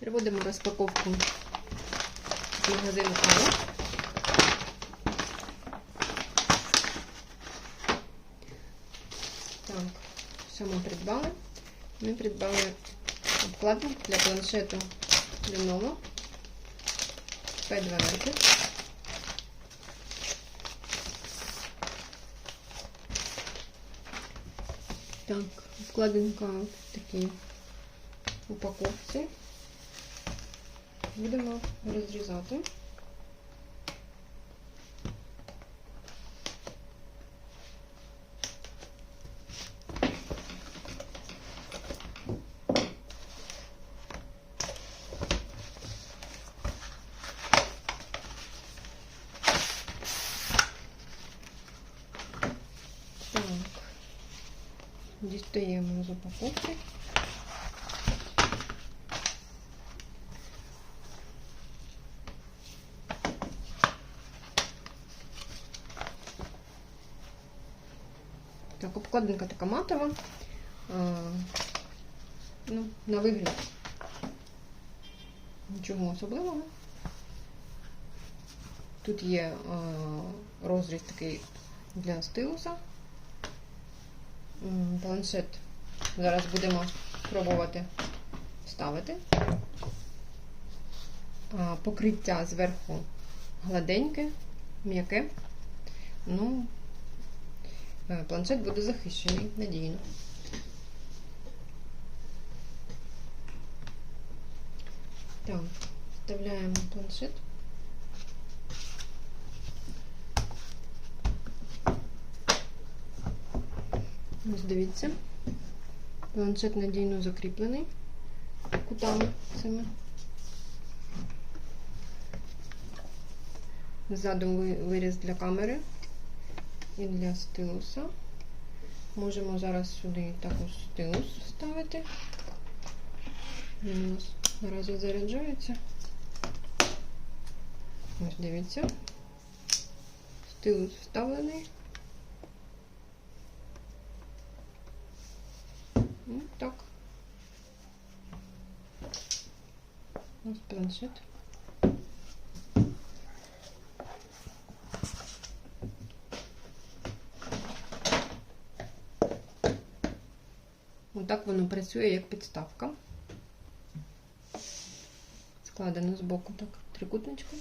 Переводимо розпаковку з магазину Ало. Так, що ми придбали? Ми придбали обкладинку для планшету Lenovo P12. Так, вкладинка в такій упаковці. Будемо розрізати. Дістаємо з упаковки. Так, обкладинка така матова. Ну, на вигляд. Нічого особливого. Тут є а, розріз такий для стилуса. Планшет зараз будемо пробувати вставити. Покриття зверху гладеньке, м'яке. Ну, е, планшет буде захищений надійно. Так, вставляємо планшет. Ось дивіться. Планшет надійно закріплений кутами цими. Ззаду ви- виріз для камери і для стилуса. Можемо зараз сюди також стилус вставити. Він у нас наразі заряджається. Ось дивіться. Стилус вставлений. Ну, так. Ось планшет. Отак воно працює як підставка. Складено з боку так трикутничком.